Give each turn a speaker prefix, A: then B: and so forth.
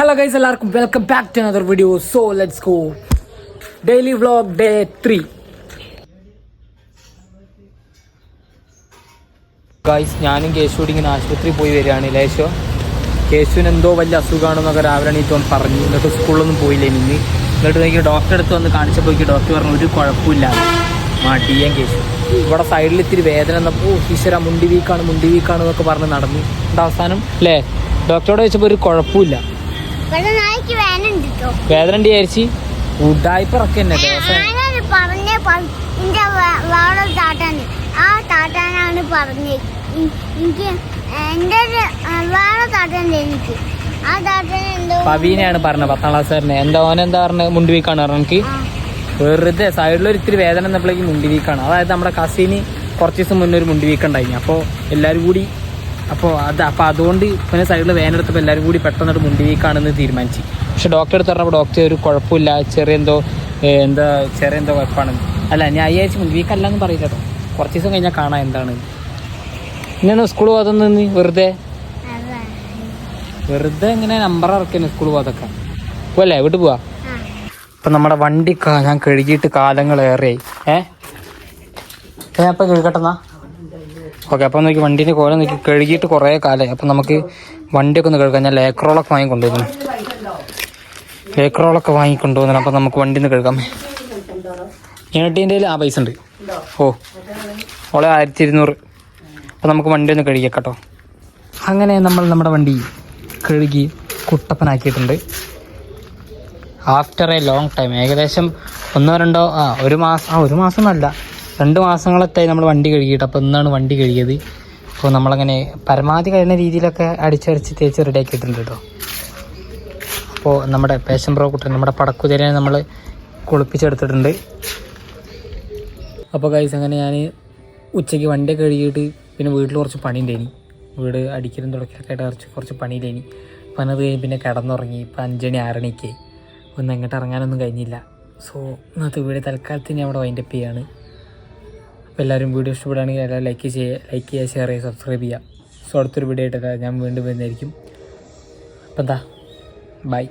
A: Hello guys എല്ലാവർക്കും welcome back to another video so let's go daily vlog day three guys ഞാനും കേശുവിടെ ഇങ്ങനെ ആശുപത്രി പോയി വരികയാണ്. ലേശോ കേശുവിന് എന്തോ വലിയ അസുഖമാണെന്നൊക്കെ രാവിലെ എണീറ്റ് പറഞ്ഞു. എന്നിട്ട് സ്കൂളിലൊന്നും പോയില്ല ഇന്ന് എന്നിട്ട് എനിക്ക് ഡോക്ടറെ അടുത്ത് വന്ന് കാണിച്ചപ്പോൾ ഡോക്ടർ പറഞ്ഞു ഒരു കുഴപ്പമില്ല. മടിയാൻ കേശു. ഇവിടെ സൈഡിൽ ഇത്തിരി വേദന എന്നപ്പോൾ ഈശ്വര മുണ്ടി വീക്കാണ് മുണ്ടി വീക്കാണ് എന്നൊക്കെ പറഞ്ഞ് നടന്നു. എന്നിട്ട് അവസാനം? അല്ലേ ഡോക്ടറോട് ചോദിച്ചപ്പോൾ ഒരു കുഴപ്പമില്ല. വേദന ഉണ്ട് ചേച്ചി ഉടായ്പ
B: ആരാണ് പറഞ്ഞേ എന്റെ വേറെ താട്ടാണ് ആ താട്ടാനാണ് എനിക്ക് എന്റെ ഒരു, എനിക്ക്. താട്ടൻ എന്തോ
A: പവീനെയാണ് പറഞ്ഞത് പത്താം ക്ലാസ്സുകാരനെ എന്താ ഓൻ എന്താ പറഞ്ഞത് മുണ്ടി വീക്കാണ് പറഞ്ഞു എനിക്ക്? വെറുതെ സൈഡിലൊരു ഇത്തിരി വേദന എന്നപ്പോഴേക്കും മുണ്ടി വീക്കാണ്. അതായത് നമ്മുടെ കസിന് കുറച്ച് ദിവസം മുന്നേ ഒരു മുണ്ടി വീക്ക് ഉണ്ടായിരുന്നു അപ്പോൾ എല്ലാവരും കൂടി അപ്പോൾ അത് അപ്പോൾ അതുകൊണ്ട് പിന്നെ സൈഡിൽ വേനെടുത്തപ്പോൾ എല്ലാവരും കൂടി പെട്ടെന്നൊരു മുണ്ടി വീക്കാണെന്ന് തീരുമാനിച്ചു. പക്ഷെ ഡോക്ടർ അടുത്ത് പറഞ്ഞപ്പോൾ ഡോക്ടർ ഒരു കുഴപ്പമില്ല ചെറിയ എന്തോ എന്താ ചെറിയ എന്തോ കുഴപ്പമാണ്. അല്ല ഞാൻ അയ്യാഴ്ച മുണ്ടി വീക്ക് എന്ന് പറയില്ല കേട്ടോ. കുറച്ച് ദിവസം കഴിഞ്ഞാൽ കാണാം എന്താണ്. ഇങ്ങനെ സ്കൂൾ പോകാതെ നിന്ന് വെറുതെ. വെറുതെ ഇങ്ങനെ നമ്പർ ഇറക്കുന്നു സ്കൂൾ പോകാതൊക്കെ പോവല്ലേ? വീട്ടിൽ പോവാ. ഇപ്പം നമ്മുടെ വണ്ടി ഞാൻ കഴുകിയിട്ട് കാലങ്ങളേറെ. ഏ ഞാൻ ഇപ്പം കഴുകട്ടെന്നാ? ഓക്കെ അപ്പം നോക്കി വണ്ടീന്റെ കോല നോക്കി കഴുകിയിട്ട് കുറേ കാലമായി അപ്പം നമുക്ക് വണ്ടിയൊക്കെ ഒന്ന് കഴുകാം. ഞാൻ ലേക്രോളൊക്കെ വാങ്ങിക്കൊണ്ടുവരുന്നു ലേക്രോളൊക്കെ വാങ്ങിക്കൊണ്ടുവന്നു അപ്പം നമുക്ക് വണ്ടി ഒന്ന് കഴുകാം. ഏട്ടീന്റെ ആ പൈസ ഉണ്ട്. ഓ ഓളെ ആയിരത്തി ഇരുന്നൂറ് അപ്പം നമുക്ക് വണ്ടി ഒന്ന് കഴുകിയ കേട്ടോ. അങ്ങനെ നമ്മൾ നമ്മുടെ വണ്ടി കഴുകി കുട്ടപ്പനാക്കിയിട്ടുണ്ട്. ആഫ്റ്റർ എ ലോങ് ടൈം ഏകദേശം ഒന്നോ രണ്ടോ ആ ഒരു മാസം ആ ഒരു മാസം എന്നല്ല രണ്ട് മാസങ്ങളൊക്കെ നമ്മൾ വണ്ടി കഴുകിയിട്ട് അപ്പോൾ ഇന്നാണ് വണ്ടി കഴുകിയത്. അപ്പോൾ നമ്മളങ്ങനെ പരമാവധി കഴിയുന്ന രീതിയിലൊക്കെ അടിച്ചടിച്ച് തേച്ച് റെഡിയാക്കിയിട്ടുണ്ട് കേട്ടോ. അപ്പോൾ നമ്മുടെ പേഷൻ പ്രോ കുട്ടൻ നമ്മുടെ പടക്കുതിരനെ നമ്മൾ കുളിപ്പിച്ചെടുത്തിട്ടുണ്ട്. അപ്പോൾ കൈസ് അങ്ങനെ ഞാൻ ഉച്ചയ്ക്ക് വണ്ടി കഴുകിയിട്ട് പിന്നെ വീട്ടിൽ കുറച്ച് പണി ഉണ്ടായിനി വീട് അടിക്കലും തുടക്കലൊക്കെ ആയിട്ട് കുറച്ച് കുറച്ച് പണിയില്ലേനി അപ്പം അത് കഴിഞ്ഞ് പിന്നെ കിടന്നുറങ്ങി. ഇപ്പം അഞ്ചണി ആറണിക്ക് ഒന്ന് എങ്ങോട്ട് ഇറങ്ങാനൊന്നും കഴിഞ്ഞില്ല. സോ ഇന്നത്തെ വീട് തൽക്കാലത്തിന് അവിടെ വൈൻഡപ്പ് ചെയ്യാണ്. അപ്പോൾ എല്ലാവരും വീഡിയോ ഇഷ്ടപ്പെടുകയാണെങ്കിൽ എല്ലാവരും ലൈക്ക് ചെയ്യുക ലൈക്ക് ചെയ്യുക ഷെയർ ചെയ്യുക സബ്സ്ക്രൈബ് ചെയ്യുക. സോ അടുത്തൊരു വീഡിയോ ആയിട്ട് ഞാൻ വീണ്ടും വരുന്നതായിരിക്കും. അപ്പം എന്താ? ബൈ